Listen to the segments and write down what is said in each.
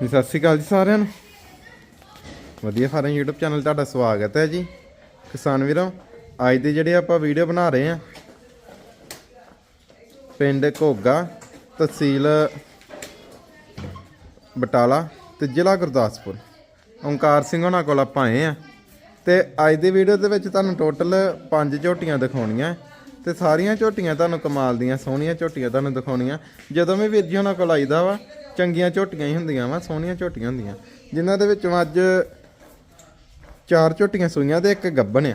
ਜੀ ਸਤਿ ਸ਼੍ਰੀ ਅਕਾਲ ਜੀ ਸਾਰਿਆਂ ਨੂੰ। ਵਧੀਆ ਫਾਰਮ YouTube ਚੈਨਲ ਤੁਹਾਡਾ ਸਵਾਗਤ ਹੈ ਜੀ। ਕਿਸਾਨ ਵੀਰੋ, ਅੱਜ ਦੇ ਜਿਹੜੇ ਆਪਾਂ ਵੀਡੀਓ ਬਣਾ ਰਹੇ ਆ ਪਿੰਡ ਘੋਗਾ ਤਹਿਸੀਲ ਬਟਾਲਾ ਤੇ ਜ਼ਿਲ੍ਹਾ ਗੁਰਦਾਸਪੁਰ। ਓਂਕਾਰ ਸਿੰਘ ਉਹਨਾਂ ਕੋਲ ਆਪਾਂ ਆਏ ਆ ਤੇ ਅੱਜ ਦੀ ਵੀਡੀਓ ਦੇ ਵਿੱਚ ਤੁਹਾਨੂੰ ਟੋਟਲ 5 ਝੋਟੀਆਂ ਦਿਖਾਉਣੀਆਂ ਤੇ ਸਾਰੀਆਂ ਝੋਟੀਆਂ ਤੁਹਾਨੂੰ ਕਮਾਲ ਦੀਆਂ, ਸੋਹਣੀਆਂ ਝੋਟੀਆਂ ਤੁਹਾਨੂੰ ਦਿਖਾਉਣੀਆਂ। ਜਦੋਂ ਵੀ ਵੀਰ ਜੀ ਉਹਨਾਂ ਕੋਲ ਆਈਦਾ ਵਾ ਚੰਗੀਆਂ ਝੋਟੀਆਂ ਹੀ ਹੁੰਦੀਆਂ ਵਾ, ਸੋਹਣੀਆਂ ਝੋਟੀਆਂ ਹੁੰਦੀਆਂ। ਜਿਨ੍ਹਾਂ ਦੇ ਵਿੱਚੋਂ ਅੱਜ ਚਾਰ ਝੋਟੀਆਂ ਸੂਈਆਂ ਤੇ ਇੱਕ ਗੱਬਣ ਆ।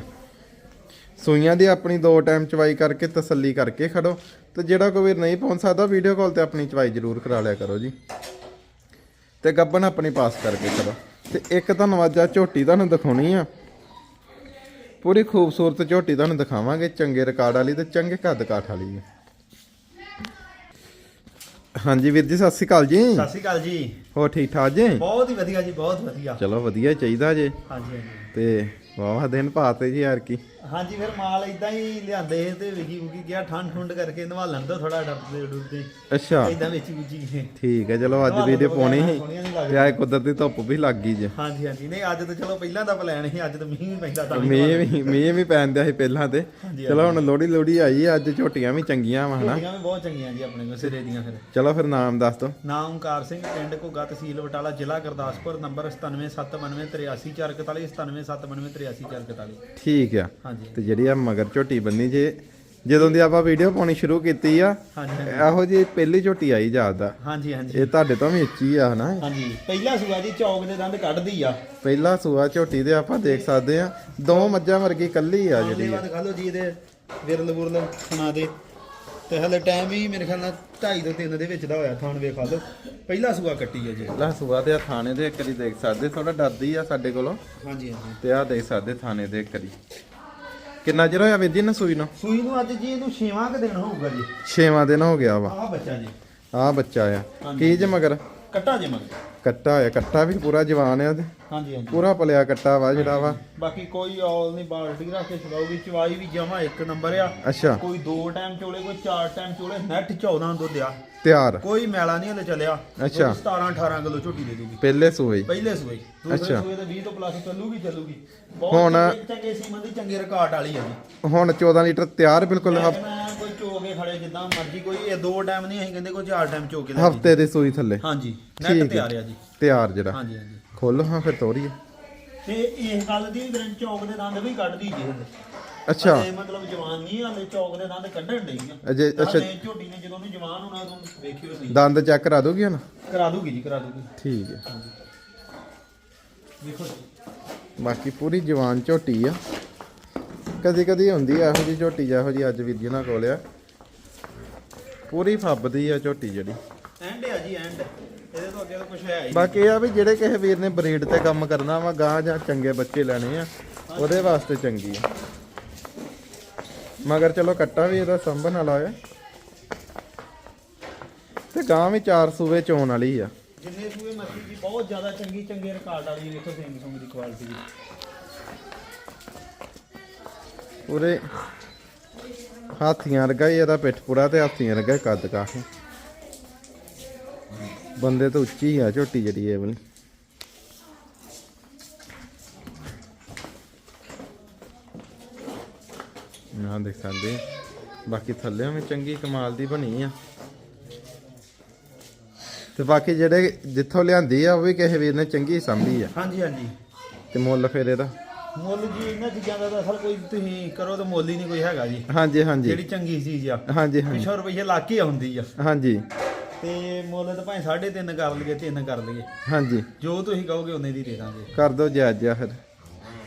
ਸੂਈਆਂ ਦੀ ਆਪਣੀ ਦੋ ਟਾਈਮ ਚਵਾਈ ਕਰਕੇ ਤਸੱਲੀ ਕਰਕੇ ਖੜੋ ਤੇ ਜਿਹੜਾ ਕੋਈ ਵੀਰ ਨਹੀਂ ਪਹੁੰਚ ਸਕਦਾ ਵੀਡੀਓ ਕਾਲ ਤੇ ਆਪਣੀ ਚਵਾਈ ਜ਼ਰੂਰ ਕਰਾ ਲਿਆ ਕਰੋ ਜੀ। ਤੇ ਗੱਬਣ ਆਪਣੀ ਪਾਸ ਕਰਕੇ ਖੜੋ। ਤੇ ਇੱਕ ਤੁਹਾਨੂੰ ਅੱਜ ਆ, ਝੋਟੀ ਤੁਹਾਨੂੰ ਦਿਖਾਉਣੀ ਆ। ਪੂਰੀ ਖੂਬਸੂਰਤ ਝੋਟੀ ਤੁਹਾਨੂੰ ਦਿਖਾਵਾਂਗੇ, ਚੰਗੇ ਰਿਕਾਰਡ ਵਾਲੀ ਤੇ ਚੰਗੇ ਕੱਦ ਕਾਠ ਵਾਲੀ ਆ। ਹਾਂਜੀ ਵੀਰ ਜੀ ਸਤਿ ਸ਼੍ਰੀ ਅਕਾਲ ਜੀ। ਸਤਿ ਸ਼੍ਰੀ ਅਕਾਲ ਜੀ। ਹੋਰ ਠੀਕ ਠਾਕ ਜੀ? ਬਹੁਤ ਹੀ ਵਧੀਆ ਜੀ ਬਹੁਤ ਵਧੀਆ। ਚਲੋ ਵਧੀਆ ਚਾਹੀਦਾ ਜੇ। ਹਾਂਜੀ ਹਾਂਜੀ। ਤੇ ਵਾਹ ਦਿਨ ਪਾਤੇ ਜੀ ਯਾਰ ਕੀ। ਹਾਂਜੀ ਫਿਰ ਮਾਲ ਇਦਾਂ ਹੀ ਲਿਆਂਦੇ ਤੇ ਵਿਕੀ ਵਿਕੀ ਗਿਆ ਠੰਡ ਠੁੰਡ ਕਰਕੇ ਨਵਾਲਣ ਤੋਂ ਥੋੜਾ ਡਰਦੇ ਡੁਰਦੇ ਅੱਛਾ। ਇਦਾਂ ਵਿੱਚ ਗਏ। ਠੀਕ ਹੈ ਚਲੋ ਅੱਜ ਵੀਡੀਓ ਪਾਉਣੀ ਸੀ। ਤੇ ਆਏ ਕੁਦਰਤੀ ਧੁੱਪ ਵੀ ਲੱਗ ਗਈ ਜੇ। ਹਾਂਜੀ ਹਾਂਜੀ। ਨਹੀਂ ਅੱਜ ਤਾਂ ਚਲੋ ਪਹਿਲਾਂ ਦਾ ਪਲਾਨ ਸੀ ਅੱਜ ਤਾਂ ਮੀਂਹ ਵੀ ਪੈਂਦਾ ਤਾਂ ਮੀਂਹ ਵੀ ਮੀਂਹ ਵੀ ਪੈਂਦਾ ਸੀ ਪਹਿਲਾਂ ਤੇ। ਚਲੋ ਹੁਣ ਲੋੜੀ ਲੋੜੀ ਆਈ ਅੱਜ ਝੋਟੀਆਂ ਵੀ ਚੰਗੀਆਂ ਵਾ ਹਨਾ। ਝੋਟੀਆਂ ਵੀ ਬਹੁਤ ਚੰਗੀਆਂ ਜੀ ਆਪਣੇ ਕੋਲ ਸਿਰੇ ਦੀਆਂ ਫਿਰ। ਚਲੋ ਫਿਰ ਨਾਮ ਦੱਸ ਦੋ ਨਾਮ ਓਮਕਾਰ ਸਿੰਘ ਪਿੰਡ ਘੁੱਗਾ ਤਹਿਸੀਲ ਬਟਾਲਾ ਜ਼ਿਲ੍ਹਾ ਗੁਰਦਾਸਪੁਰ ਨੰਬਰ 9779383443 9779383443 ਠੀਕ ਆ। ਹਾਂਜੀ। ਤੇ ਜਿਹੜੀ ਆ ਮਗਰ ਝੋਟੀ ਬੰਨੀ ਜੇ ਜਦੋਂ ਦੀ ਆਪਾਂ ਵੀਡੀਓ ਪਾਉਣੀ ਸ਼ੁਰੂ ਕੀਤੀ ਆ। ਇਹੋ ਜੀ ਪਹਿਲੀ ਝੋਟੀ ਆਈ ਜਾਦਾ ਹਾਂਜੀ ਹਾਂਜੀ। ਇਹ ਤੁਹਾਡੇ ਤੋਂ ਵੀ ਉੱਚੀ ਆ ਹਨਾ? ਹਾਂਜੀ। ਪਹਿਲਾ ਸੂਆ ਜੀ ਚੌਕ ਦੇ ਦੰਦ ਕੱਢਦੀ ਆ। ਪਹਿਲਾ ਸੂਆ ਝੋਟੀ ਦੇ ਆਪਾਂ ਦੇਖ ਸਕਦੇ ਆ। ਦੋ ਮੱਝਾਂ ਵਰਗੀ ਕੱਲੀ ਆ ਜਿਹੜੀ ਜਿਹੜੀ ਬਾਤ ਖਾ ਲਓ ਜੀ ਇਹਦੇ ਵਿਰਲ ਬੁਰਲ ਸੁਣਾ ਦੇ। ਤੇ ਹਲੇ ਟਾਈਮ ਵੀ ਮੇਰੇ ਖਿਆਲ ਨਾਲ 2.5 ਤੋਂ 3 ਦੇ ਵਿੱਚ ਦਾ ਹੋਇਆ ਥਾਣ ਵੇਖ ਲਓ। ਪਹਿਲਾ ਸੂਆ ਕੱਟੀ ਹੈ ਜੀ। ਪਹਿਲਾ ਸੂਆ ਤੇ ਆ ਥਾਣੇ ਦੇ ਇੱਕ ਵਾਰੀ ਦੇਖ ਸਕਦੇ ਥੋੜਾ ਡਰਦੀ ਆ ਸਾਡੇ ਕੋਲੋਂ। ਹਾਂਜੀ ਹਾਂਜੀ। ਤੇ ਆ ਦੇਖ ਸਕਦੇ ਥਾਣੇ ਦੇ ਇੱਕ ਵਾਰੀ ਕਿੰਨਾ ਚਿਰ ਹੋਇਆ ਵੀਰ ਜੀ ਨਾ ਸੂਈ ਨੂੰ? ਸੂਈ ਨੂੰ ਅੱਜ ਜੀ ਇਹਨੂੰ 6ਵਾਂ ਕ ਦਿਨ ਹੋਊਗਾ ਜੀ। 6ਵਾਂ ਦਿਨ ਹੋ ਗਿਆ ਵਾ। ਆਹ ਬੱਚਾ ਜੀ। ਆ ਬੱਚਾ ਆ। ਕੀ ਜੇ ਮਗਰ? ਕੱਟਾ ਜੇ ਮਗ ਕੱਟਾ ਹੋਇਆ ਕੱਟਾ ਵੀ ਪੂਰਾ ਜਵਾਨ ਆ ਤੇ। ਹਾਂਜੀ ਹਾਂਜੀ। ਪੂਰਾ ਪਲਿਆ ਕੱਟਾ ਵਾ ਜਿਹੜਾ ਵਾ। ਬਾਕੀ ਕੋਈ ਔਲ ਨਹੀਂ ਬਾਲਟੀ ਰੱਖ ਕੇ ਛਡਾਉਗੀ ਚਵਾਈ ਵੀ ਜਮਾ ਇੱਕ ਨੰਬਰ ਆ। ਅੱਛਾ। ਕੋਈ ਦੋ ਟਾਈਮ ਚੋਲੇ ਕੋਈ ਚਾਰ ਟਾਈਮ ਚੋਲੇ ਨੈਟ 14 ਦੁੱਧ ਆ ਤਿਆਰ। ਕੋਈ ਮੈਲਾ ਨਹੀਂ ਹਲੇ ਚੱਲਿਆ। ਅੱਛਾ। 17 18 ਕਿਲੋ ਝੋਟੀ ਦੇ ਦੂਗੀ। ਪਹਿਲੇ ਸੂਏ। ਪਹਿਲੇ ਸੂਏ। ਦੂਸਰੇ। ਸੂਏ ਤੇ 20 ਤੋਂ ਪਲੱਸ ਚੱਲੂਗੀ ਚੱਲੂਗੀ। ਹੁਣ- ਚੰਗੇ- ਸੀਮਨ ਦੀ ਚੰਗੇ ਰਿਕਾਰਡ ਵਾਲੀ ਆ ਜੀ। ਹੁਣ 14 ਲੀਟਰ ਤਿਆਰ ਬਿਲਕੁਲ ਚੋ ਕੇ ਖੜੇ ਜਿੱਦਾਂ ਮਰਜ਼ੀ ਕੋਈ ਇਹ ਦੋ ਟਾਈਮ ਨਹੀਂ ਅਸੀਂ ਕਹਿੰਦੇ ਕੋਈ ਚਾਰ ਟਾਈਮ ਚੋ ਕੇ ਲੈ ਜੀ ਹਫ਼ਤੇ ਦੀ ਸੂਈ ਥੱਲੇ। ਹਾਂਜੀ ਨੈਟ। ਤਿਆਰ ਆ ਜੀ। ਤਿਆਰ ਜਿਹੜਾ। ਹਾਂਜੀ ਹਾਂਜੀ। ਖੋਲੋ ਹਾਂ ਫਿਰ ਤੋਰੀਏ। ਤੇ ਇਸ ਗੱਲ ਦੀ ਗਰੰਟੀ ਚੌਕ ਦੇ ਦੰਦ ਵੀ ਕੱਢਦੀ ਜੀ ਹਲੇ ਅੱਛਾ। ਹਲੇ ਮਤਲਬ ਜਵਾਨ ਨਹੀਂ ਹਲੇ ਚੌਕ ਦੇ ਦੰਦ ਕੱਢਣ ਡਈ ਆ। ਅਜੇ ਅੱਛਾ। ਹਲੇ ਝੋਟੀ ਨੇ ਜਦੋਂ ਨੂੰ ਜਵਾਨ ਹੋਣਾ ਉਦੋਂ ਵੇਖਿਓ ਸਹੀ ਦੰਦ ਚੈੱਕ ਕਰਾ ਦੋਗੀ ਹੁਣ? ਕਰਾ ਦੂਗੀ ਜੀ ਕਰਾ ਦੂਗੀ। ਠੀਕ ਹੈ। ਵੇਖੋ ਜੀ। ਬਾਕੀ ਪੂਰੀ ਜਵਾਨ ਝੋਟੀ ਆ। ਕਦੀ ਕਦੀ ਹੁੰਦੀ ਆ ਇਹੋ ਜੀ ਝੋਟੀ ਜਿਹੋ ਜੀ ਅੱਜ ਵੀਰ ਜੀ ਨਾਲ ਕੋਲ ਆ। ਪੂਰੀ ਫੱਬਦੀ ਆ ਝੋਟੀ ਜਿਹੜੀ। ਐਂਡ ਆ ਜੀ ਐਂਡ। ਇਹਦੇ ਤੋਂ ਅੱਗੇ ਤਾਂ ਕੁਝ ਹੈ ਹੀ ਨਹੀਂ। ਬਾਕੀ ਇਹ ਆ ਵੀ ਜਿਹੜੇ ਕਿਸੇ ਵੀਰ ਨੇ ਬਰੀਡ ਤੇ ਕੰਮ ਕਰਨਾ ਵਾ ਗਾਂ ਜਾਂ ਚੰਗੇ ਬੱਚੇ ਲੈਣੇ ਆ ਉਹਦੇ ਵਾਸਤੇ ਚੰਗੀ ਆ। ਮਗਰ ਚਲੋ ਕੱਟਾ ਵੀ ਇਹਦਾ ਸੰਭਣ ਵਾਲਾ ਆ। ਤੇ ਗਾਂ ਵੀ ਚਾਰ ਸੂਵੇ ਚੋਣ ਵਾਲੀ ਆ। ਜਿੰਨੇ ਸੂਏ ਮੱਛੀ ਦੀ ਬਹੁਤ ਜ਼ਿਆਦਾ ਚੰਗੀ ਚੰਗੇ ਰਿਕਾਰਡ ਵਾਲੀ ਵੇਖੋ ਸਿੰਘ ਸੁੰਗ ਦੀ ਕੁਆਲਿਟੀ ਪੂਰੇ ਹਾਥੀਆਂ ਵਰਗਾ ਹੀ ਇਹਦਾ ਪਿੱਠ ਪੂਰਾ ਤੇ ਹਾਥੀਆਂ ਵਰਗਾ ਹੀ ਕੱਦ ਕਾਫੀ। ਬੰਦੇ ਤੋਂ ਉੱਚੀ ਆ ਝੋਟੀ ਜਿਹੜੀ ਇਹ ਵਾਲੀ। ਨਾ ਦੇਖ ਸਕਦੇ। ਬਾਕੀ ਥੱਲੇ ਵੀ ਚੰਗੀ ਕਮਾਲ ਦੀ ਬਣੀ ਆ। ਤੇ ਬਾਕੀ ਜਿਹੜੇ ਜਿੱਥੋਂ ਲਿਆਂਦੀ ਆ ਉਹ ਵੀ ਕਿਸੇ ਵੀਰ ਨੇ ਚੰਗੀ ਸੰਭੀ ਆ। ਹਾਂਜੀ ਹਾਂਜੀ। ਤੇ ਮੁੱਲ ਫਿਰ ਇਹਦਾ। ਮੁੱਲ ਜੀ ਇਹਨਾਂ ਚੀਜ਼ਾਂ ਦਾ ਤਾਂ ਅਸਲ ਕੋਈ ਤੁਸੀਂ ਕਰੋ ਤਾਂ ਮੁੱਲ ਹੀ ਨਹੀਂ ਕੋਈ ਹੈਗਾ ਜੀ। ਹਾਂਜੀ ਹਾਂਜੀ। ਜਿਹੜੀ ਚੰਗੀ ਚੀਜ਼ ਆ। ਹਾਂਜੀ ਹਾਂਜੀ। 200 ਰੁਪਏ ਲੱਗ ਕੇ ਆਉਂਦੀ ਆ। ਹਾਂਜੀ। ਤੇ ਮੁੱਲ ਤਾਂ ਭਾਵੇਂ 3.5 ਕਰ ਲਈਏ 3 ਕਰ ਲਈਏ। ਹਾਂਜੀ। ਜੋ ਤੁਸੀਂ ਕਹੋਗੇ ਉਹਨੇ ਦੀ ਦੇ ਦਾਂਗੇ। ਕਰ ਦੋ ਜਾਇਜ਼ ਜਿਹਾ ਫਿਰ।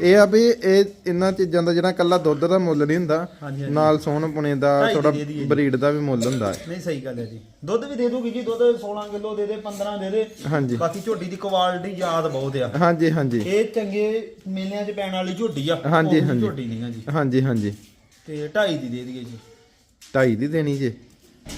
ਇਹ ਆ ਵੀ ਇਹ ਇਹਨਾਂ ਚੀਜ਼ਾਂ ਦਾ ਜਿਹੜਾ ਕੱਲਾ ਦੁੱਧ ਦਾ ਮੁੱਲ ਨਹੀਂ ਹੁੰਦਾ ਹਾਂਜੀ ਹਾਂਜੀ। ਨਾਲ ਸੋਹਣ ਪੁਣੇ ਦਾ ਢਾਈ ਥੋੜਾ ਦੇ ਦਈਏ ਜੀ। ਬਰੀਡ ਦਾ ਵੀ ਮੁੱਲ ਹੁੰਦਾ ਹੈ। ਨਹੀਂ ਸਹੀ ਗੱਲ ਹੈ ਜੀ। ਦੁੱਧ ਵੀ ਦੇ ਦੂਗੀ ਜੀ ਦੁੱਧ 16 ਕਿਲੋ ਦੇ ਦੇ 15 ਦੇ ਦੇ। ਹਾਂਜੀ। ਬਾਕੀ ਝੋਟੀ ਦੀ ਕੁਆਲਿਟੀ ਯਾਦ ਬਹੁਤ ਆ। ਹਾਂਜੀ ਹਾਂਜੀ। ਇਹ ਚੰਗੇ ਮੇਲਿਆਂ 'ਚ ਪੈਣ ਵਾਲੀ ਝੋਟੀ ਆ ਹਾਂਜੀ, ਹਾਂਜੀ। ਝੋਟੀ ਨਹੀਂ ਆ ਜੀ। ਹਾਂਜੀ ਹਾਂਜੀ। ਤੇ 2.5 ਦੀ ਦੇ ਦਈਏ ਜੀ। ਢਾਈ ਦੀ ਦੇਣੀ ਜੇ।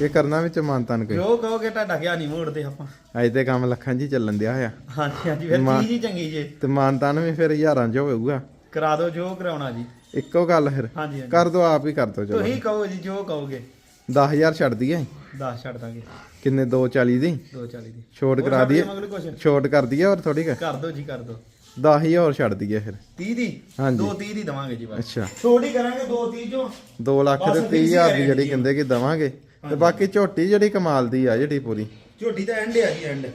ਇਹ ਕਰਨਾ ਵਿੱਚ ਮਾਨਤਨ ਕੋਈ? ਜੋ ਕਹੋਗੇ ਤੁਹਾਡਾ ਕਿਆ ਨਹੀਂ ਮੋੜਦੇ ਆਪਾਂ। ਅੱਜ ਤੇ ਕੰਮ ਲੱਖਾਂ ਜੀ ਚੱਲਣ ਦਿਆ ਆ ਹਾਂਜੀ ਹਾਂਜੀ ਫਿਰ ਚੀਜ਼ ਹੀ ਚੰਗੀ ਜੇ? ਤੇ ਮਾਨਤਨ ਵੀ ਫਿਰ ਹਜ਼ਾਰਾਂ ਚ ਹੋਊਗਾ। ਕਰਾ ਦਿਓ ਜੋ ਕਰਾਉਣਾ ਜੀ। ਇੱਕੋ ਗੱਲ ਫਿਰ। ਹਾਂਜੀ ਹਾਂਜੀ। ਕਰ ਆਪ ਹੀ ਕਰ ਦੋ ਚਲੋ। ਤੁਸੀਂ ਕਹੋ ਜੀ ਜੋ ਕਹੋਗੇ। 10000 ਛੱਡ ਦਈਏ। 10 ਛੱਡ ਦਾਂਗੇ। ਕਿੰਨੇ? 240 ਦੀ। 240 ਦੀ। ਛੋਟ ਕਰਾ ਛੱਡ ਦਈਏ। ਦਿਓ ਮਗਰ ਕੁਛ। ਛੋਟ ਕਰ ਦਈਏ ਹੋਰ ਥੋੜੀ ਕਰ ਦੋ ਜੀ ਕਰ ਦੋ 10000 ਹੋਰ ਛੱਡ ਦਈਏ ਫਿਰ। 30 ਦੀ? ਹਾਂਜੀ। 2 30 ਦੀ ਦਵਾਂਗੇ ਜੀ ਬਸ। ਅੱਛਾ। ਛੋਟੀ ਕਰਾਂਗੇ 2 30 ਚੋਂ। 2 ਲੱਖ ਤੇ fix 30000 ਦੀ ਹੀ ਜਿਹੜੀ ਕਹਿੰਦੇ ਕਿ ਦਵਾਂਗੇ। ਤੇ ਬਾਕੀ ਝੋਟੀ ਜਿਹੜੀ ਕਮਾਲ ਦੀ ਆ ਜਿਹੜੀ ਪੂਰੀ। ਝੋਟੀ ਤਾਂ ਐਂਡ ਆ ਜੀ ਐਂਡ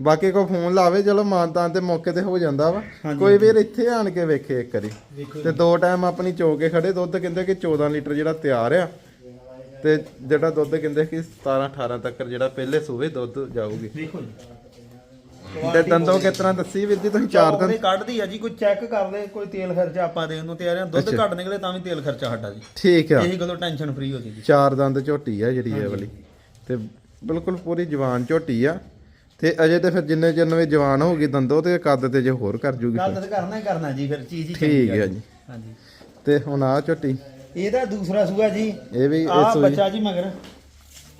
ਬਾਕੀ ਕੋ ਫੋਨ ਲਾਵੇ ਚਲੋ ਮਾਨਤਾਨ ਤੇ ਮੌਕੇ ਤੇ ਹੋ ਜਾਂਦਾ ਵਾ। ਕੋਈ ਵੀਰ ਇੱਥੇ ਆਣ ਕੇ ਵੇਖੇ ਇੱਕ ਵਾਰੀ। ਤੇ ਦੋ ਟਾਈਮ ਆਪਣੀ ਚੋ ਕੇ ਖੜੇ ਦੁੱਧ ਕਹਿੰਦੇ ਕਿ 14 ਲੀਟਰ ਜਿਹੜਾ ਤਿਆਰ ਆ। ਤੇ ਜਿਹੜਾ ਦੁੱਧ ਕਹਿੰਦੇ ਕਿ 17 18 ਤੱਕ ਜਿਹੜਾ ਪਹਿਲੇ ਸੂਵੇ ਦੁੱਧ ਜਾਊਗੀ। ਜੀ। ਤੇ ਦੰਦੋਂ ਕਿਸ ਤਰ੍ਹਾਂ ਦੱਸੀ ਵੀਰ ਜੀ ਤੁਸੀਂ ਚਾਰ ਉਹਨੇ ਦੰਦ ਕੱਢਦੀ ਆ ਜੀ ਕੋਈ ਚੈੱਕ ਕਰ ਲੈ ਕੋਈ ਤੇਲ ਖਰਚਾ ਆਪਾਂ ਦੇਣ ਨੂੰ ਤਿਆਰ ਆ ਦੁੱਧ। ਘੱਟ ਨਿਕਲੇ ਤਾਂ ਵੀ ਤੇਲ ਖਰਚਾ ਸਾਡਾ ਜੀ। ਠੀਕ ਆ। ਇਹੀ ਗੱਲੋਂ ਟੈਨਸ਼ਨ ਫ੍ਰੀ ਹੋ ਜੀ ਚਾਰ ਦੰਦ ਝੋਟੀ ਆ ਜਿਹੜੀ ਇਹ ਵਾਲੀ। ਤੇ ਬਿਲਕੁਲ ਪੂਰੀ ਜਵਾਨ ਝੋਟੀ ਆ। ਤੇ ਅਜੇ ਤੇ ਫਿਰ ਜਿੰਨੇ ਚਿਰ ਵੀ ਜਵਾਨ ਹੋਊਗੀ ਦੰਦੋ ਤੇ ਕੱਦ ਤੇ ਜੇ ਹੋਰ ਕਰ ਜੂਗੀ ਫਿਰ। ਤਾਂ ਕਰਨਾ ਹੀ ਕਰਨਾ ਜੀ ਫਿਰ ਚੀਜ਼ ਹੀ ਠੀਕ ਹੈ ਜੀ। ਹਾਂਜੀ। ਤੇ ਹੁਣ ਆ ਝੋਟੀ। ਇਹਦਾ ਦੂਸਰਾ ਸੂਆ ਜੀ। ਇਹ ਵੀ ਆ ਬੱਚਾ ਜੀ ਮਗਰ।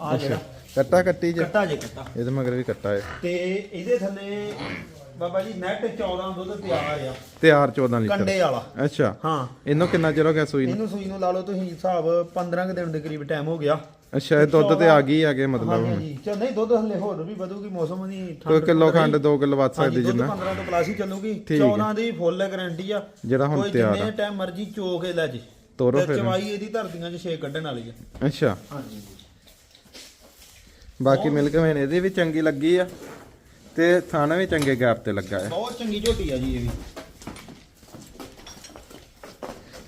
ਆ ਜਿਹੜਾ। ਕੱਟਾ ਕੱਟੀ ਜੇ। ਕੱਟਾ ਜੇ ਕੱਟਾ। ਇਹਦੇ ਮਗਰ ਵੀ ਕੱਟਾ ਹੈ ਤੇ ਇਹਦੇ ਥੱਲੇ ਬਾਬਾ ਜੀ ਨੈਟ 14 ਦੁੱਧ ਤਿਆਰ ਆ। ਤਿਆਰ 14 ਲੀਟਰ। ਕੰਡੇ ਵਾਲਾ। ਅੱਛਾ। ਹਾਂ। ਇਹਨੂੰ ਕਿੰਨਾ ਚਿਰ ਹੋ ਗਿਆ ਸੂਈ ਨੂੰ? ਇਹਨੂੰ ਸੂਈ ਨੂੰ ਲਾ ਲਓ ਤੁਸੀਂ ਹਿਸਾਬ 15 ਕੁ ਦਿਨ ਦੇ ਕਰੀਬ ਟਾਈਮ ਹੋ ਗਿਆ। ਅੱਛਾ ਇਹ ਦੁੱਧ ਤੇ ਆ ਗਈ ਆ ਗਏ ਮਤਲਬ ਹਾਂਜੀ ਚਲ ਨਹੀਂ ਦੁੱਧ ਹਲੇ ਹੋਰ ਵੀ ਵਧੂਗੀ ਮੌਸਮ ਦੀ ਕੋਈ ਕਿਲੋ ਖੰਡ 2 ਕਿਲੋ ਵੱਧ ਸਕਦੀ ਜਿੰਨਾ। 15 ਤੋਂ ਪਲੱਸ ਹੀ ਚੱਲੂਗੀ। ਠੀਕ ਹੈ। 14 ਦੀ ਫੁੱਲ ਗਾਰੰਟੀ ਆ। ਜਿਹੜਾ ਹੁਣ ਤਿਆਰ ਜਿੰਨੇ ਆ ਟਾਈਮ ਮਰਜ਼ੀ ਚੋ ਕੇ ਲੈ ਜੇ। ਤੋਰੋ ਫਿਰ। ਚਵਾਈ ਇਹਦੀ ਧਰਤੀਆਂ 'ਚ ਛੇ ਕੱਢਣ ਵਾਲੀ ਆ। ਅੱਛਾ। ਹਾਂਜੀ। ਬਾਕੀ ਮਿਲਕ ਵੇਨ ਇਹਦੀ ਵੀ ਚੰਗੀ ਲੱਗੀ ਆ ਤੇ ਥਾਣਾ ਵੀ ਚੰਗੇ ਗੈਪ ਤੇ ਲੱਗਾ ਹੈ ਬਹੁਤ ਚੰਗੀ ਝੋਟੀ ਆ ਜੀ ਇਹ ਵੀ।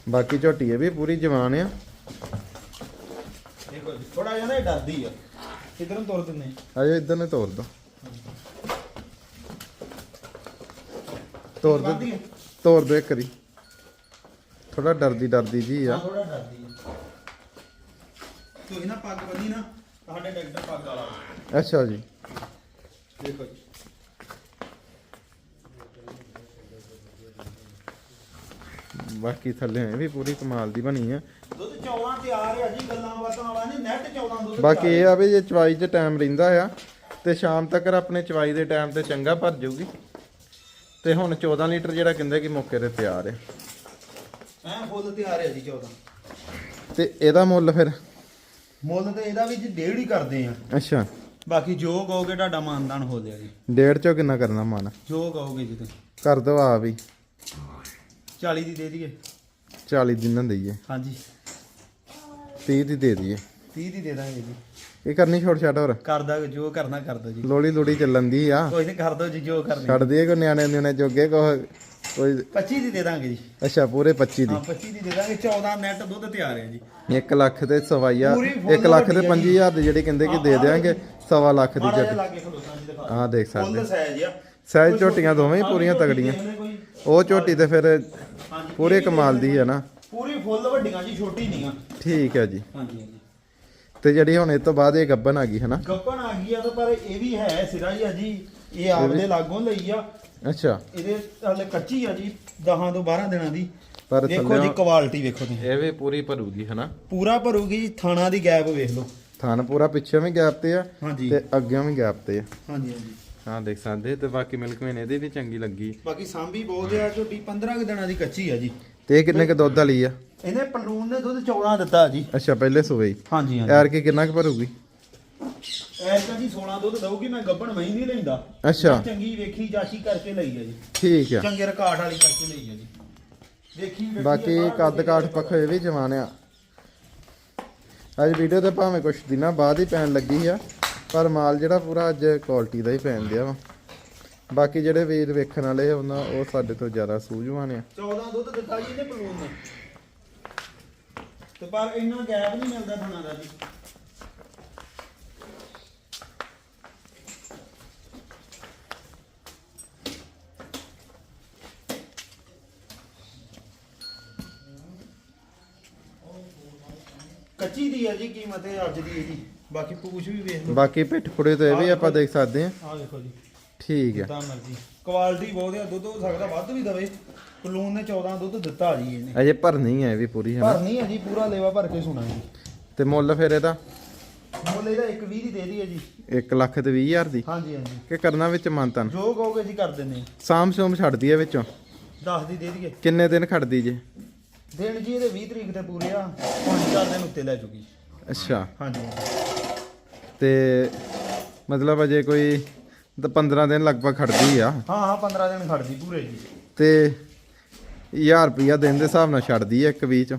ਬਾਕੀ ਝੋਟੀ ਇਹ ਵੀ ਪੂਰੀ ਜਵਾਨ ਆ। ਦੇਖੋ ਜੀ ਥੋੜਾ ਜਿਹਾ ਨਾ ਇਹ ਡਰਦੀ ਆ। ਇਧਰ ਨੂੰ ਤੁਰ ਦਿੰਨੇ ਅਜੇ ਇਧਰ ਨੂੰ ਤੋੜ ਦੋ। ਤੋੜ ਦੋ। ਵੱਧਦੀ ਆ? ਤੋੜ ਦੋ ਇੱਕ ਵਾਰੀ। ਥੋੜਾ ਡਰਦੀ ਡਰਦੀ ਜੀ ਆ। ਹਾਂ ਥੋੜਾ ਡਰਦੀ ਆ। ਤੁਸੀਂ ਨਾ ਪੱਗ ਬੰਨੀ ਨਾ। ਸਾਡੇ ਡਾਕਟਰ ਪੱਗ ਵਾਲਾ। ਅੱਛਾ ਜੀ। ਦੇਖੋ ਜੀ। ਬਾਕੀ ਥੱਲੇ ਇਹ ਵੀ ਪੂਰੀ ਕਮਾਲ ਦੀ ਬਣੀ ਆ। ਦੁੱਧ 14 ਤਿਆਰ ਆ ਜੀ ਗੱਲਾਂ ਬਾਤਾਂ ਵਾਲਾ ਨਹੀਂ ਨੈਟ 14 ਦੁੱਧ ਬਾਕੀ ਇਹ ਆ ਵੀ ਜੇ ਚਵਾਈ 'ਚ ਟਾਈਮ ਰਹਿੰਦਾ ਆ ਤੇ ਸ਼ਾਮ ਤੱਕ ਆਪਣੇ ਚਵਾਈ ਦੇ ਟਾਈਮ ਤੇ ਚੰਗਾ ਭਰ ਜਾਊਗੀ। ਤੇ ਹੁਣ 14 ਲੀਟਰ ਜਿਹੜਾ ਕਹਿੰਦੇ ਕਿ ਮੌਕੇ ਤੇ ਤਿਆਰ ਹੈ ਐ ਫੁੱਲ ਤਿਆਰ ਆ ਜੀ 14 ਤੇ ਇਹਦਾ ਮੁੱਲ ਫਿਰ? ਮੁੱਲ ਤੇ ਇਹਦਾ ਵੀ ਜੀ ਡੇਢ ਹੀ ਕਰਦੇ ਆ। ਅੱਛਾ। ਬਾਕੀ ਜੋ ਕਹੋਗੇ ਤੁਹਾਡਾ ਮਾਨਦਾਨ ਹੋ ਲਿਆ ਜੀ। ਡੇਢ ਚੋਂ ਕਿੰਨਾ ਕਰਨਾ ਮਨ? ਜੋ ਕਹੋਗੇ ਜੀ ਤੁਸੀਂ। ਕਰ ਦੋ ਆ ਵੀ 40 ਦੀ ਦੇ ਦਈਏ। 40 ਦਿਨਾਂ ਦਈਏ। ਹਾਂਜੀ। 30 ਦੀ ਦੇ ਦਈਏ। 30 ਦੀ ਦੇ ਦਾਂਗੇ ਜੀ। ਇਹ ਕਰਨੀ ਛੋਟ ਛੱਡ ਹੋਰ? ਕਰਦਾ ਜੋ ਕਰਨਾ ਕਰ ਦੋ ਜੀ। ਲੋੜੀ ਲੋੜੀ ਚੱਲਣ ਦੀ ਆ। ਕੋਈ ਨਹੀਂ ਕਰ ਦੋ ਜੀ ਜੋ ਕਰਨੀ। ਛੱਡ ਦਈਏ ਕੋ ਨਿਆਣੇ ਨਿਆਣੇ ਜੋਗੇ ਕੋ ਕੋਈ 25 ਦੀ ਦੇ ਦਾਂਗੇ ਜੀ। ਅੱਛਾ ਪੂਰੇ 25 ਹਾਂ 25 ਦੀ ਦੇ ਦਾਂਗੇ। 14 ਨੈਟ ਦੁੱਧ ਤਿਆਰ ਹੈ ਜੀ। ਦੀ 1 ਲੱਖ ਤੇ ਸਵਾਈਆ ਪੂਰੀ full 1 ਲੱਖ ਤੇ ਵੱਡੀ ਆ ਜੀ। 25000 ਦੀ ਜਿਹੜੀ ਕਹਿੰਦੇ ਕਿ ਦੇ ਦੇਾਂਗੇ ਸਵਾ ਲੱਖ ਦੀ ਮਾੜਾ ਜਿਹਾ ਜੱਟ। ਖਲੋਤਾ ਜੀ ਦਿਖਾ ਸਕਦੇ ਫੁੱਲ ਸਾਈਜ਼ ਆ। ਸਾਈਜ਼ ਝੋਟੀਆਂ ਦੋਵੇਂ ਹੀ ਪੂਰੀਆਂ ਤਗੜੀਆਂ। ਉਹ ਝੋਟੀ ਤੇ ਫਿਰ ਪੂਰੇ ਕਮਾਲ ਦੀ ਹੈ ਨਾ। ਪੂਰੀ ਫੁੱਲ ਵੱਡੀਆਂ ਜੀ ਛੋਟੀ ਨਹੀਂ ਆ। ਠੀਕ ਹੈ ਜੀ। ਹਾਂਜੀ ਹਾਂਜੀ। ਤੇ ਜਿਹੜੀ ਹੁਣ ਇਸ ਤੋਂ ਬਾਅਦ ਇਹ ਗੱਬਨ ਆ ਗਈ ਹੈ ਨਾ। ਗੱਪਣ ਆ ਗਈ ਆ ਤਾਂ ਪਰ ਇਹ ਵੀ ਹੈ ਸਿਰਾ ਹੀ ਆ ਜੀ। ਇਹ ਆਪਦੇ ਲਾਗੋਂ ਲਈ ਆ। ਅੱਛਾ। ਇਹਦੇ ਹਲੇ ਕੱਚੀ ਆ ਜੀ 10 ਤੋਂ 12 ਦਿਨਾਂ ਦੀ। ਪਰ ਦੇਖੋ ਜੀ ਕੁਆਲਿਟੀ ਵੇਖੋ ਤੁਸੀਂ। ਇਹ ਵੀ ਪੂਰੀ ਭਰੂਗੀ ਹੈ ਨਾ ਪੂਰਾ ਭਰੂਗੀ ਜੀ ਥਾਣਾ ਦੀ ਗੈਪ ਵੇਖ ਲਓ। ਥਣ ਪੂਰਾ ਪਿੱਛੇ ਵੀ ਗੈਪ ਤੇ ਆ ਹਾਂਜੀ। ਤੇ ਅੱਗੇ ਵੀ ਗੈਪ ਤੇ ਆ। ਹਾਂਜੀ ਹਾਂਜੀ। ਹਾਂ ਦੇਖ ਸਕਦੇ ਤੇ ਬਾਕੀ ਮਿਲਕ ਮੇਨ ਇਹਦੀ ਵੀ ਚੰਗੀ ਲੱਗੀ। ਬਾਕੀ ਸਾਂਭੀ ਬਹੁਤ ਆ ਝੋਟੀ 15 ਕੁ ਦਿਨਾਂ ਦੀ ਕੱਚੀ ਆ ਜੀ। ਤੇ ਕਿੰਨੇ ਕ ਦੁੱਧ ਵਾਲੀ ਆ? ਇਹਨੇ ਪਲੂਨ ਨੇ ਦੁੱਧ 14 ਦਿੱਤਾ ਜੀ। ਅੱਛਾ ਪਹਿਲੇ ਸੂਏ ਹੀ। ਹਾਂਜੀ ਯਾਰ ਕੀ ਕਿੰਨਾ ਕ ਭਰੂਗੀ? ਐਸ ਤਾਂ ਜੀ 16 ਦੁੱਧ ਦਊਗੀ ਮੈਂ ਗੱਬਣ ਮਹੀਂ ਨਹੀਂ ਲੈਂਦਾ। ਅੱਛਾ। ਚੰਗੀ ਵੇਖੀ ਜਾਚੀ ਕਰਕੇ ਲਈ ਆ ਜੀ। ਠੀਕ ਆ। ਚੰਗੇ ਰਕਾਟ ਵਾਲੀ ਕਰਕੇ ਲਈ ਆ ਜੀ। ਵੇਖੀ ਵੇਖੀ ਬਾਕੀ ਰਕਾਟ ਕੱਦ ਕਾਠ ਪੱਖੋਂ ਇਹ ਵੀ ਜਵਾਨ ਆ। ਅੱਜ ਵੀਡੀਓ ਤੇ ਭਾਵੇਂ ਕੁਝ ਦਿਨਾਂ ਬਾਅਦ ਹੀ ਪੈਣ ਲੱਗੀ ਆ ਪਰ ਮਾਲ ਜਿਹੜਾ ਪੂਰਾ ਅੱਜ ਕੁਆਲਿਟੀ ਦਾ ਹੀ ਪੈਣ ਦਿਆ ਵਾ। ਬਾਕੀ ਜਿਹੜੇ ਵੀਰ ਵੇਖਣ ਵਾਲੇ ਆ ਉਹਨਾਂ ਉਹ ਸਾਡੇ ਤੋਂ ਜ਼ਿਆਦਾ ਸੂਝਵਾਨ ਆ। 14 ਦੁੱਧ ਦਿੱਤਾ ਜੀ ਇਹਨੇ ਪਲੂਨ ਨੇ। ਤੇ ਪਰ ਇੰਨਾ ਗੈਪ ਨਹੀਂ ਮਿਲਦਾ ਥਣਾ ਦਾ ਜੀ। ਕੱਚੀ ਦੀ ਹੈ ਜੀ ਕੀਮਤ ਇਹ ਅੱਜ ਦੀ ਇਹਦੀ। ਬਾਕੀ ਪੂਛ ਵੀ ਵੇਖ ਲਓ। ਬਾਕੀ ਪਿੱਠ ਪੁੜੇ ਤੇ ਇਹ ਵੀ ਆਪਾਂ ਦੇਖ ਸਕਦੇ ਆ ਆਹ ਦੇਖੋ ਜੀ। ਠੀਕ ਆ ਜਿੱਦਾਂ ਮਰਜ਼ੀ। ਕੁਆਲਿਟੀ ਬਹੁਤ ਆ ਦੁੱਧ ਹੋ ਸਕਦਾ ਵੱਧ ਵੀ ਦਵੇ। ਪਲੂਨ ਨੇ 14 ਦੁੱਧ ਦਿੱਤਾ ਜੀ ਇਹਨੇ। ਅਜੇ ਭਰਨੀ ਆ ਇਹ ਵੀ ਪੂਰੀ ਹੈ ਭਰਨੀ ਹੈ ਜੀ ਪੂਰਾ ਲੇਵਾ ਭਰ ਕੇ ਸੁਣਾ ਜੀ। ਤੇ ਮੁੱਲ ਫਿਰ ਇਹਦਾ? ਮੁੱਲ ਇਹਦਾ 1 20 ਦੀ ਦੇ ਦਈਏ ਜੀ। 1 ਲੱਖ ਤੇ 20 ਹਜ਼ਾਰ ਦੀ? ਹਾਂਜੀ ਹਾਂਜੀ। ਕਿ ਕਰਨਾ ਵਿੱਚ ਮੰਤਨ ਜੋ ਕਹੋਗੇ ਜੀ ਕਰ ਦਿੰਨੇ ਆ। ਸਾਮ ਸੋਮ ਛੱਡਦੀ ਆ ਵਿੱਚੋਂ? 10 ਦੀ ਦੇ ਦਈਏ। ਕਿੰਨੇ ਦਿਨ ਖੜਦੀ ਜੇ? ਦਿਨ ਜੀ ਇਹਦੇ 20 ਤਰੀਕ ਤੇ ਪੂਰੇ ਆ ਹੁਣ ਚਾਰ ਦਿਨ ਉੱਤੇ ਲੈ ਚੁੱਕੀ ਅੱਛਾ। ਹਾਂਜੀ। ਤੇ ਮਤਲਬ ਅਜੇ ਕੋਈ ਤਾਂ 15 ਦਿਨ ਲਗਭਗ ਖੜਦੀ ਆ। ਹਾਂ ਹਾਂ 15 ਦਿਨ ਖੜਦੀ ਪੂਰੇ ਜੀ। ਤੇ 1000 ਰੁਪਿਆ ਦਿਨ ਦੇ ਹਿਸਾਬ ਨਾਲ ਛੱਡਦੀ ਆ ਇੱਕ ਵੀਹ ਚੋਂ।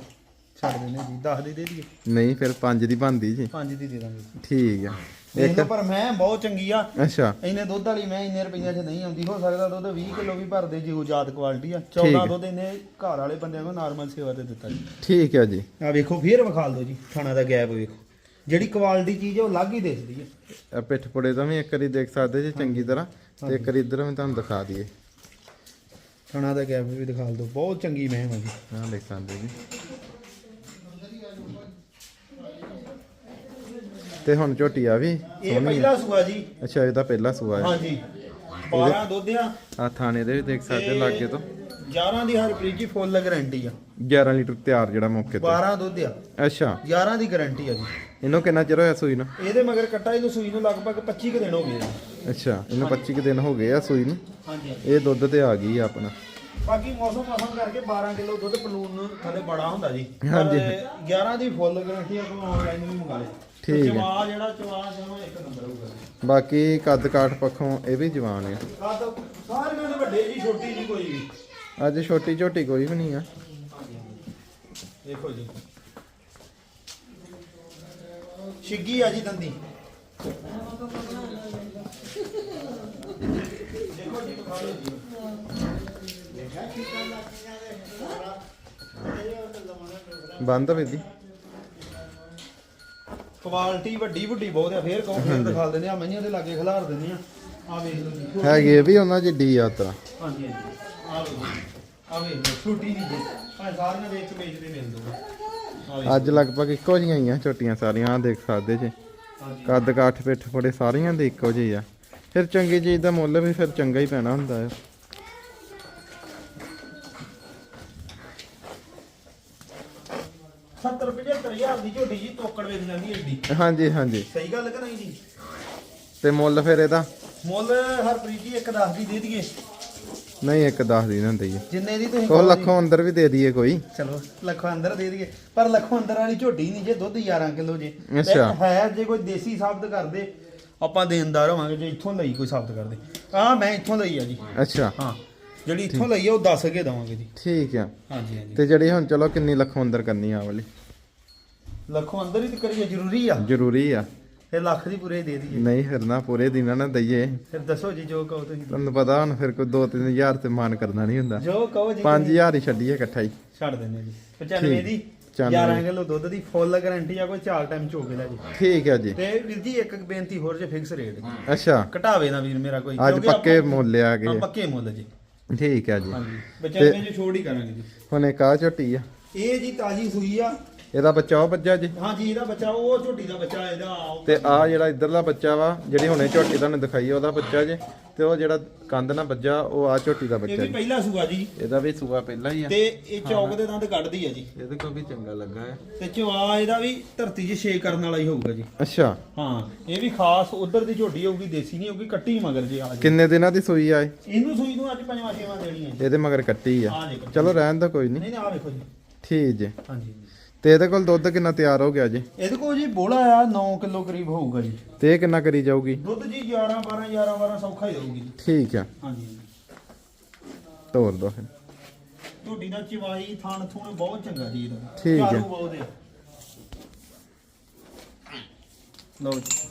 ਛੱਡ ਦਿੰਦੇ ਜੀ 10 ਦੀ ਦੇ ਦਈਏ ਨਹੀਂ ਫਿਰ 5 ਦੀ ਬਣਦੀ ਜੀ। 5 ਦੀ ਦੇ ਦਾਂਗੇ। ਠੀਕ ਆ। ਲਓ ਪਰ ਮੈਂ ਬਹੁਤ ਚੰਗੀ ਆ। ਅੱਛਾ। ਇੰਨੇ ਦੁੱਧ ਵਾਲੀ ਮੈਂ ਇੰਨੇ ਰੁਪਈਆਂ 'ਚ ਨਹੀਂ ਆਉਂਦੀ ਹੋ ਸਕਦਾ ਦੁੱਧ 20 ਕਿਲੋ ਵੀ ਭਰਦੇ ਜੀ ਉਹ ਜਾਤ ਕੁਆਲਿਟੀ ਆ। 14 ਦੁੱਧ ਇੰਨੇ ਘਰ ਵਾਲੇ ਬੰਦਿਆਂ ਨੂੰ ਨਾਰਮਲ ਸੇਵਾ ਤੇ ਦਿੱਤਾ ਜੀ। ਠੀਕ ਆ ਜੀ। ਆ ਵੇਖੋ ਫੇਰ ਵਿਖਾਲ ਦਿਓ ਜੀ ਥਾਣਾ ਦਾ ਗੈਪ ਵੇਖੋ। ਜਿਹੜੀ ਕੁਆਲਿਟੀ ਚੀਜ਼ ਹੈ ਉਹ ਅਲੱਗ ਹੀ ਦਿਸਦੀ ਹੈ ਆ ਪਿੱਠ ਪੁੜੇ ਦਾ ਵੀ ਇੱਕ ਵਾਰੀ ਦੇਖ ਸਕਦੇ ਜੀ ਚੰਗੀ ਤਰ੍ਹਾਂ। ਤੇ ਇੱਕ ਵਾਰੀ ਇਧਰ ਵੀ ਤੁਹਾਨੂੰ ਦਿਖਾ ਦਈਏ। ਥਾਣਾ ਦਾ ਗੈਪ ਵੀ ਦਿਖਾ ਦਿਓ ਬਹੁਤ ਚੰਗੀ ਮਹਿਮ ਹੈ ਜੀ। ਆਹ ਦੇਖ ਸਕਦੇ ਜੀ। ਤੇ ਹੁਣ ਝੋਟੀ ਆ ਵੀ ਇਹ ਪਹਿਲਾ ਸੂਆ ਜੀ। ਅੱਛਾ ਇਹਦਾ ਪਹਿਲਾ ਸੂਆ ਹੈ। ਹਾਂਜੀ। 12 ਦੁੱਧ ਆ ਆ ਥਾਣੇ ਦੇ ਵੀ ਦੇਖ ਸਕਦੇ ਲਾਗੇ ਤੋਂ। 11 ਦੀ ਹਰਪ੍ਰੀਤ ਜੀ ਫੁੱਲ ਗਾਰੰਟੀ ਆ। 11 ਲੀਟਰ ਤਿਆਰ ਜਿਹੜਾ ਮੌਕੇ ਤੇ। 12 ਦੁੱਧ ਆ ਅੱਛਾ। 11 ਦੀ ਗਾਰੰਟੀ ਆ ਜੀ। ਇਹਨੂੰ ਕਿੰਨਾ ਚਿਰ ਹੋਇਆ ਸੂਈ ਨੂੰ? ਇਹਦੇ ਮਗਰ ਕੱਟਾ ਇਹਨੂੰ ਸੂਈ ਨੂੰ ਲਗਭਗ 25 ਕੁ ਦਿਨ ਹੋ ਗਏ ਜੀ ਅੱਛਾ ਇਹਨੂੰ 25 ਕੁ ਦਿਨ ਹੋ ਗਏ ਆ ਸੂਈ ਨੂੰ। ਹਾਂਜੀ। ਇਹ ਦੁੱਧ ਤੇ ਆ ਗਈ ਆ ਆਪਣਾ। ਬਾਕੀ ਮੌਸਮ ਮੌਸਮ ਕਰਕੇ 12 ਕਿਲੋ ਦੁੱਧ ਪਲੂਨ ਥੱਲੇ ਬੜਾ ਹੁੰਦਾ ਜੀ। ਹਾਂਜੀ। ਪਰ 11 ਦੀ ਫੁੱਲ ਗਾਰੰਟੀ ਆਪਾਂ ਆਨਲਾਈਨ ਵੀ ਮੰਗਾ ਲੇ ਠੀਕ ਹੈ। ਚਵਾ ਜਿਹੜਾ ਚਵਾ ਜਮਾ ਇੱਕ ਨੰਬਰ ਹੋਊਗਾ ਬਾਕੀ ਕੱਦ ਕਾਠ ਪੱਖੋਂ ਇਹ ਵੀ ਜਵਾਨ ਆ। ਆ ਤਾਂ ਸਾਰੀਆਂ ਦੇ ਵੱਡੇ ਜੀ ਛੋਟੀ ਜੀ ਕੋਈ ਵੀ। ਅੱਜ ਛੋਟੀ ਝੋਟੀ ਕੋਈ ਵੀ ਨਹੀਂ ਆ। ਦੇਖੋ ਜੀ। ਛਿੱਗੀ ਆ ਜੀ ਦੰਦੀ। ਦੇਖੋ ਜੀ ਖਾ ਲਓ ਜੀ। ਬੰਦ ਵੀ। ਦੀ ਕੁਆਲਿਟੀ ਵੱਡੀ ਵੱਡੀ ਬਹੁਤ ਆ ਫੇਰ ਕਹੋ ਫੇਰ ਦਿਖਾ ਦਿੰਦੇ ਆ ਮਈਆਂ ਦੇ ਲਾਗੇ ਖਿਲਾਰ ਦਿੰਦੇ ਆ। ਆ ਵੇਖ ਲਓ ਜੀ। ਹੈਗੀ ਵੀ ਉਹਨਾਂ ਜਿੱਡੀ ਆ ਉਤਰਾ ਹਾਂਜੀ ਹਾਂਜੀ। ਆ ਲਓ ਜੀ। ਆ ਵੇਖ ਲਓ ਛੋਟੀ ਜੀ ਜੀ। ਆ ਸਾਰੀਆਂ ਦੇ ਇੱਕ ਪੇਜ ਦੇ ਮਿਲ ਦੂਗਾ ਆ ਵੇਖ ਅੱਜ ਲਗਭਗ ਇੱਕੋ ਜਿਹੀਆਂ ਹੀ ਆ ਛੋਟੀਆਂ ਸਾਰੀਆਂ ਆ ਦੇਖ ਸਕਦੇ ਜੀ। ਹਾਂਜੀ। ਕੱਦ ਕਾਠ ਪਿੱਠ ਫੜੇ ਸਾਰੀਆਂ ਦੇ ਇੱਕੋ ਜਿਹੀ ਆ। ਫਿਰ ਚੰਗੀ ਚੀਜ਼ ਦਾ ਮੁੱਲ ਵੀ ਫਿਰ ਚੰਗਾ ਹੀ ਪੈਣਾ ਹੁੰਦਾ ਹੈ 70 75000 ਦੀ ਝੋਟੀ ਜੀ ਤੋਕੜ ਵੇਚ ਜਾਂਦੀ ਹੈ ਏਡੀ ਹਾਂਜੀ ਹਾਂਜੀ। ਸਹੀ ਗੱਲ ਕਿ ਨਹੀਂ ਜੀ? ਤੇ ਮੁੱਲ ਫਿਰ ਇਹਦਾ? ਮੁੱਲ ਹਰਪ੍ਰੀਤ ਜੀ ਇੱਕ 10 ਦੀ ਦੇ ਦਈਏ। ਨਹੀਂ ਇੱਕ 10 ਦੀ ਹੁੰਦੀ ਹੈ ਜਿੰਨੇ ਦੀ ਤੁਸੀਂ ਕਹੋ ਜੀ। ਲੱਖੋਂ ਅੰਦਰ ਵੀ ਦੇ ਦਈਏ ਕੋਈ। ਚਲੋ ਲੱਖੋਂ ਅੰਦਰ ਦੇ ਦਈਏ। ਪਰ ਲੱਖੋਂ ਅੰਦਰ ਵਾਲੀ ਝੋਟੀ ਨਹੀਂ ਜੇ ਦੁੱਧ 11 ਕਿਲੋ ਜੇ। ਤੇ ਅੱਛਾ। ਹੈ ਜੇ ਕੋਈ ਦੇਸੀ ਸਾਬਤ ਕਰਦੇ ਆਪਾਂ ਦੇਣਦਾਰ ਹੋਵਾਂਗੇ ਜੇ ਇੱਥੋਂ ਲਈ ਕੋਈ ਸਾਬਤ ਕਰਦੇ। ਆ ਮੈਂ ਇੱਥੋਂ ਲਈ ਆ ਜੀ। ਅੱਛਾ। ਹਾਂ। ਜਿਹੜੀ ਇੱਥੋਂ ਲਈ ਆ ਉਹ ਦੱਸ ਕੇ ਦਵਾਂਗੇ ਜੀ। ਠੀਕ ਆ। ਹਾਂਜੀ ਹਾਂਜੀ। ਤੇ ਜਿਹੜੀ ਹੁਣ ਚਲੋ ਕਿੰਨੀ ਲੱਖੋਂ ਅੰਦਰ ਕਰਨੀ ਆ ਵਾਲੀ? ਲੱਖੋਂ ਅੰਦਰ ਹੀ ਤੇ ਕਰੀਏ ਜ਼ਰੂਰੀ ਆ। ਜ਼ਰੂਰੀ ਆ। ਫਿਰ ਲੱਖ ਦੀ ਪੂਰੇ ਦੇ ਦਈਏ। ਨਹੀਂ ਫਿਰ ਨਾ ਪੂਰੇ ਦਿਨਾਂ ਨਾ ਦਈਏ। ਫਿਰ ਦੱਸੋ ਜੀ ਜੋ ਕਹੋ ਤੁਸੀਂ। ਤੁਹਾਨੂੰ ਪਤਾ ਹੁਣ ਫਿਰ ਕੋਈ 2-3000 ਤੇ ਮਾਨ ਕਰਨਾ ਨਹੀਂ ਹੁੰਦਾ। ਜੋ ਕਹੋ ਜੀ 5000 ਹੀ ਛੱਡੀਏ ਇਕੱਠਾ ਹੀ। ਛੱਡ ਦਿੰਦੇ ਜੀ। 95 ਦੀ 95 11 ਕਿਲੋ ਦੁੱਧ ਦੀ ਫੁੱਲ ਗਾਰੰਟੀ ਆ ਕੋਈ ਚਾਰ ਟਾਈਮ ਚੋ ਕੇ ਲੈ ਜੀ। ਠੀਕ ਹੈ ਜੀ। ਤੇ ਵੀਰ ਜੀ ਇੱਕ ਬੇਨਤੀ ਹੋਰ ਜੇ ਫਿਕਸ ਰੇਟ ਅੱਛਾ। ਘਟਾਵੇ ਨਾ ਵੀਰ ਮੇਰਾ ਕੋਈ ਅੱਜ ਕਿਉਂਕਿ ਪੱਕੇ ਮੁੱਲ ਆ ਗਏ। ਪੱਕੇ ਮੁੱਲ ਜੀ। ਠੀਕ ਹੈ ਜੀ। ਹਾਂਜੀ। ਬੱਚਿਆਂ ਨੂੰ ਛੋੜ ਹੀ ਕਰਾਂਗੇ ਜੀ। ਹੁਣ ਇੱਕ ਆ ਝੋਟੀ ਆ। ਇਹ ਜੀ ਤਾਜੀ ਸੂਈ ਆ। ਇਹਦਾ ਬੱਚਾ ਉਹ ਬੱਚਾ ਜੀ? ਹਾਂਜੀ ਇਹਦਾ ਬੱਚਾ ਉਹ ਝੋਟੀ ਦਾ ਬੱਚਾ ਇਹਦਾ ਤੇ ਆ ਜਿਹੜਾ ਇਧਰਲਾ ਬੱਚਾ ਵਾ ਜਿਹੜੀ ਹੁਣੇ ਝੋਟੀ ਤੁਹਾਨੂੰ ਦਿਖਾਈ ਉਹਦਾ ਬੱਚਾ ਜੇ। ਤੇ ਉਹ ਜਿਹੜਾ ਕੰਧ ਨਾਲ ਵੱਜਾ ਉਹ ਆ ਝੋਟੀ ਦਾ ਇਹ ਬੱਚਾ ਵੀ ਜੀ। ਪਹਿਲਾ ਸੂਆ ਜੀ। ਇਹਦਾ ਵੀ ਸੂਆ ਪਹਿਲਾਂ ਹੀ ਆ। ਤੇ ਇਹ ਚੌਕ ਦੇ ਦੰਦ ਕੱਢਦੀ ਆ ਜੀ। ਇਹਦੇ ਕੋਲ ਵੀ ਚੰਗਾ ਲੱਗਾ ਹੈ ਤੇ ਚਵਾ ਇਹਦਾ ਵੀ ਧਰਤੀ 'ਚ ਛੇ ਕਰਨ ਵਾਲਾ ਹੀ ਹੋਊਗਾ ਜੀ। ਅੱਛਾ। ਹਾਂ ਇਹ ਵੀ ਖਾਸ ਉਧਰ ਦੀ ਝੋਟੀ ਹੋਊਗੀ ਦੇਸੀ ਨਹੀਂ ਹੋਊਗੀ ਕੱਟੀ ਮਗਰ ਜੀ ਆ ਜੀ। ਕਿੰਨੇ ਦਿਨਾਂ ਦੀ ਸੂਈ ਆ ਇਹ? ਇਹਨੂੰ ਸੂਈ ਨੂੰ ਅੱਜ ਪੰਜਵਾਂ ਛੇਵਾਂ ਦੇਣੀ ਹੈ ਜੀ। ਇਹਦੇ ਮਗਰ ਕੱਟੀ ਆ। ਆ ਦੇਖੋ। ਚਲੋ ਰਹਿਣ ਦਾ ਕੋਈ ਨਹੀਂ। ਨਹੀਂ ਨਹੀਂ ਆ ਵੇਖੋ ਜੀ। ਠੀਕ ਜੇ। ਹਾਂਜੀ। ਤੇ ਇਹਦੇ ਕੋਲ ਦੁੱਧ ਕਿੰਨਾ ਤਿਆਰ ਹੋ ਗਿਆ ਜੀ? ਇਹਦੇ ਕੋਲ ਜੀ ਬੋਲਾ ਆ 9 ਕਿਲੋ ਕਰੀਬ ਹੋਊਗਾ ਜੀ। ਤੇ ਇਹ ਕਿੰਨਾ ਕਰੀ ਜਾਊਗੀ? ਦੁੱਧ ਜੀ 11 12 11 12 ਸੌਖਾ ਹੀ ਹੋਊਗੀ। ਜੀ ਠੀਕ ਆ। ਹਾਂਜੀ। ਤੋਰ ਦੋ ਫਿਰ। ਝੋਟੀ ਦਾ ਚਵਾਈ ਥਣ ਥੁਣ ਬਹੁਤ ਚੰਗਾ ਜੀ ਇਹਦਾ। ਠੀਕ ਹੈ। ਝਾੜੂ ਬਹੁਤ ਹੈ ਲਓ ਜੀ।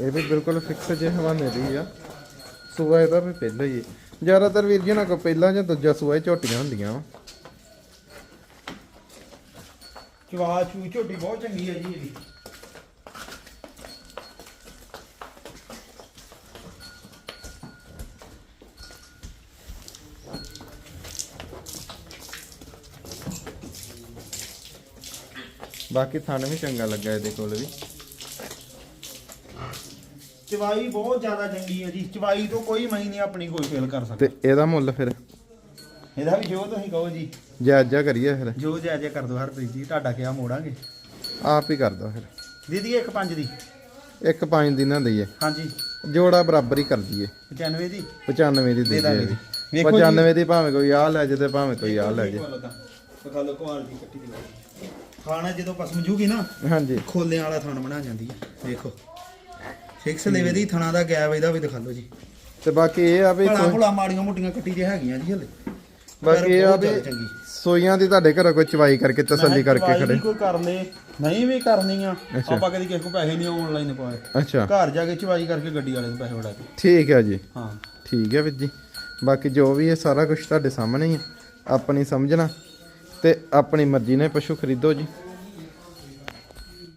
ਇਹ ਵੀ ਬਿਲਕੁਲ ਫਿਕਸ ਜੇ ਹਵਾਨੇ ਦੀ ਆ। ਸੂਆ ਇਹਦਾ ਵੀ ਪਹਿਲਾਂ ਹੀ ਹੈ। ਜ਼ਿਆਦਾਤਰ ਵੀਰ ਜੀ ਉਹਨਾਂ ਕੋ ਪਹਿਲਾਂ ਜਾਂ ਦੂਜਾ ਸੂਆ ਹੀ ਝੋਟੀਆਂ ਹੁੰਦੀਆਂ ਵਾ। ਚਵਾ ਚੂ ਝੋਟੀ ਬਹੁਤ ਚੰਗੀ ਹੈ ਜੀ ਇਹਦੀ। ਬਾਕੀ ਥਣ ਵੀ ਚੰਗਾ ਲੱਗਾ ਇਹਦੇ ਕੋਲ ਵੀ। ਚਵਾਈ ਬਹੁਤ ਜ਼ਿਆਦਾ ਚੰਗੀ ਹੈ ਜੀ। ਚਵਾਈ ਤੋਂ ਕੋਈ ਮਈ ਨਹੀਂ ਆਪਣੀ ਕੋਈ ਫੇਲ ਕਰ ਸਕਦਾ। ਤੇ ਇਹਦਾ ਮੁੱਲ ਫਿਰ? ਇਹਦਾ ਵੀ ਜੋ ਤੁਸੀਂ ਕਹੋ ਜੀ। ਜਾਇਜ਼ਾ ਕਰੀਏ ਫਿਰ। ਜੋ ਜਾਇਜ਼ ਕਰ ਦੋ ਹਰਪ੍ਰੀਤ ਜੀ ਤੁਹਾਡਾ ਕਿਹਾ ਮੋੜਾਂਗੇ ਆਪ ਹੀ ਕਰ ਦੋ ਫਿਰ। ਦੀਦੀ ਇੱਕ ਪੰਜ ਦੀ। ਇੱਕ ਪੰਜ ਦੀ ਨਾ ਦਈਏ। ਹਾਂਜੀ। ਜੋੜਾ ਬਰਾਬਰ ਹੀ ਕਰ ਦਈਏ। 95 ਦੀ? 95 ਦੀ ਦੇ ਦਾਂਗੇ ਦਈਏ। ਜੀ। ਵੇਖੋ ਜੀ। 95 ਦੀ ਭਾਵੇਂ ਕੋਈ ਆ ਲੈ ਜੇ ਤੇ ਭਾਵੇਂ ਕੋਈ ਆ ਲੈ ਜੇ। ਵਿਖਾ ਲਓ ਕੁਆਲਿਟੀ ਕੱਟੀ ਦੀ ਖਾਣਾ ਜਦੋਂ ਪਸਮ ਜੂਗੀ ਨਾ ਹਾਂਜੀ। ਖੋਲਿਆਂ ਵਾਲਾ ਥਣ ਬਣਾ ਜਾਂਦੀ ਹੈ। ਵੇਖੋ। ਫਿਕਸ ਲੇਵੇ ਦੀ ਥਣਾ ਦਾ ਗੈਪ ਇਹਦਾ ਵੀ ਦਿਖਾ ਲਓ ਜੀ। ਤੇ ਬਾਕੀ ਇਹ ਆ ਵੀ ਭਲਾ ਕੋਈ- ਭੁਲਾ ਮਾੜੀਆਂ ਮੋਟੀਆਂ ਕੱਟੀ ਜੇ ਹੈਗੀਆਂ ਜੀ ਹਲੇ। ਬਾਕੀ ਇਹ ਆ ਵੀ। ਸੋਈਆਂ ਦੀ ਤੁਹਾਡੇ ਘਰੋਂ ਕੋਈ ਚਵਾਈ ਕਰਕੇ ਤਸੱਲੀ ਕਰਕੇ ਖੜੇ। ਕੋਈ ਕਰ ਲੇ ਨਹੀਂ ਵੀ ਕਰਨੀ ਆ ਆਪਾਂ ਕਦੀ ਕਿਸੇ ਕੋ ਪੈਸੇ ਨਹੀਂ ਆਨਲਾਈਨ ਪਾਏ। ਅੱਛਾ। ਘਰ ਜਾ ਕੇ ਚਵਾਈ ਕਰਕੇ ਗੱਡੀ ਵਾਲੇ ਨੂੰ ਪੈਸੇ ਫੜਾ ਕੇ। ਠੀਕ ਹੈ ਜੀ। ਹਾਂ। ਠੀਕ ਹੈ ਵੀਰ ਜੀ। ਬਾਕੀ ਜੋ ਵੀ ਹੈ ਸਾਰਾ ਕੁਝ ਤੁਹਾਡੇ ਸਾਹਮਣੇ ਹੀ ਹੈ ਆਪਣੀ ਸਮਝਣਾ ਤੇ ਆਪਣੀ ਮਰਜ਼ੀ ਨਾਲ ਪਸ਼ੂ ਖਰੀਦੋ ਜੀ।